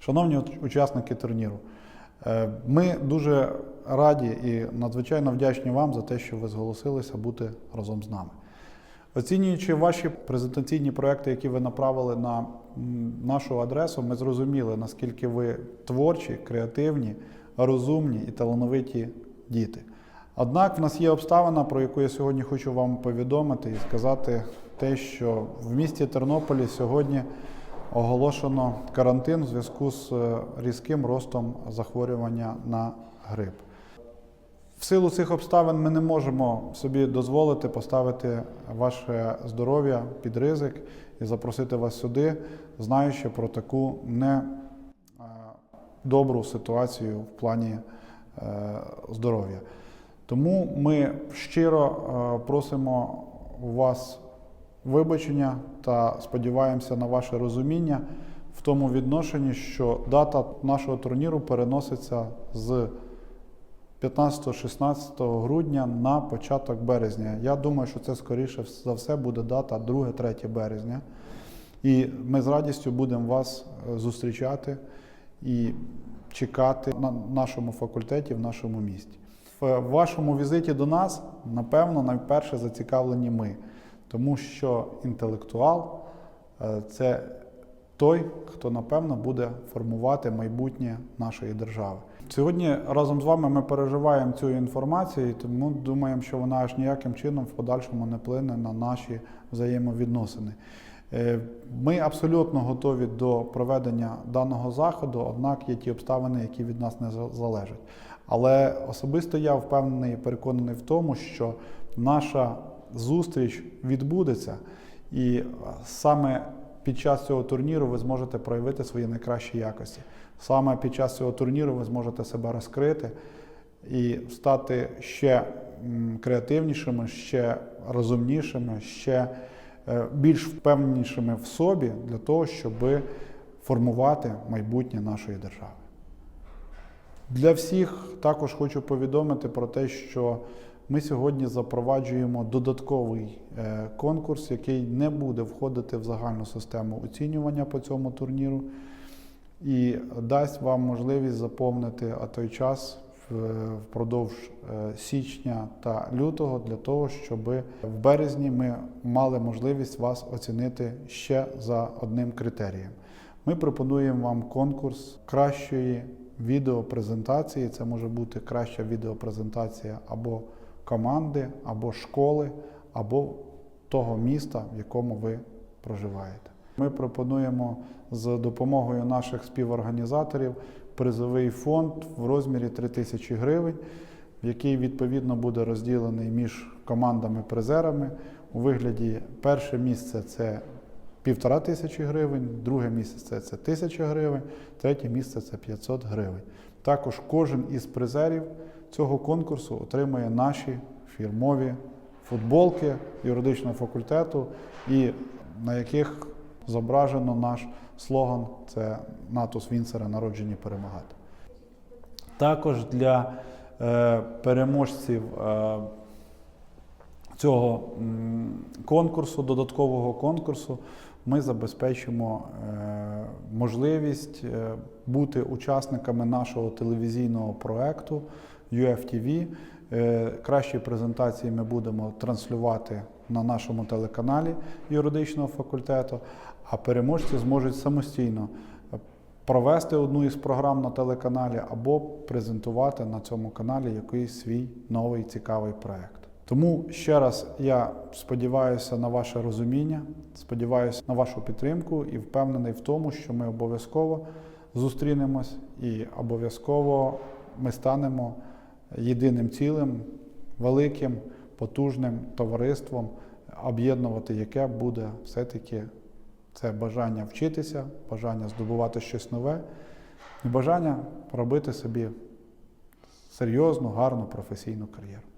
Шановні учасники турніру, е, ми дуже раді і надзвичайно вдячні вам за те, що ви зголосилися бути разом з нами. Оцінюючи ваші презентаційні проекти, які ви направили на нашу адресу, ми зрозуміли, наскільки ви творчі, креативні, розумні і талановиті діти. Однак в нас є обставина, про яку я сьогодні хочу вам повідомити і сказати те, що в місті Тернополі сьогодні оголошено карантин в зв'язку з е, різким ростом захворювання на грип. В силу цих обставин ми не можемо собі дозволити поставити ваше здоров'я під ризик і запросити вас сюди, знаючи про таку не е, ситуацію в плані е, здоров'я. Тому ми щиро просимо вас вибачення та сподіваємося на ваше розуміння в тому відношенні, що дата нашого турніру переноситься з 15-16 грудня на початок березня. Я думаю, що це скоріше за все буде дата 2-3 березня. І ми з радістю будемо вас е, зустрічати і чекати на нашому факультеті в нашому місті. В вашому візиті до нас, напевно, найперше зацікавлені ми, тому що інтелектуал е, це той, хто напевно буде формувати майбутнє нашої держави. Сьогодні разом з вами ми переживаємо цю інформацію, тому думаємо, що вона аж ніяким чином в подальшому не вплине на наші взаємовідносини. Е, Ми абсолютно готові до проведення даного заходу, однак є ті обставини, які від нас не залежать. Але особисто я впевнений і переконаний в тому, що наша зустріч відбудеться, і е, саме під час цього турніру ви зможете проявити свої найкращі якості. Саме під час цього турніру ви зможете себе розкрити і стати ще креативнішими, ще розумнішими, ще е, більш впевненішими в собі для того, щоб формувати майбутнє нашої держави. Для всіх також хочу повідомити про те, що ми сьогодні запроваджуємо додатковий е, конкурс, який не буде входити в загальну систему оцінювання по цьому турніру, і дасть вам можливість заповнити а той час впродовж е, січня та лютого для того, щоб в березні ми мали можливість вас оцінити ще за одним критерієм. Ми пропонуємо вам конкурс кращої відеопрезентації. Це може бути краща відеопрезентація або команди, або школи, або того міста, в якому ви проживаєте. Ми пропонуємо з допомогою наших співорганізаторів призовий фонд в розмірі 3 тисячі гривень, який відповідно буде розділений між командами-призерами у вигляді перше місце це півтора тисячі гривень, друге місце це тисяча гривень, третє місце це 500 гривень. Також кожен із призерів цього конкурсу отримує наші фірмові футболки юридичного факультету, і на яких зображено наш слоган це Натус Вінцера народжені перемагати. Також для е, переможців е, цього конкурсу, додаткового конкурсу, ми забезпечимо е, можливість е, бути учасниками нашого телевізійного проекту UFTV. Е, Кращі презентації ми будемо транслювати на нашому телеканалі юридичного факультету, а переможці зможуть самостійно провести одну із програм на телеканалі або презентувати на цьому каналі якийсь свій новий цікавий проект. Тому ще раз я сподіваюся на ваше розуміння, сподіваюся на вашу підтримку і впевнений в тому, що ми обов'язково зустрінемось і обов'язково ми станемо єдиним цілим, великим, потужним товариством, об'єднувати яке буде все-таки це бажання вчитися, бажання здобувати щось нове і бажання робити собі серйозну, гарну професійну кар'єру.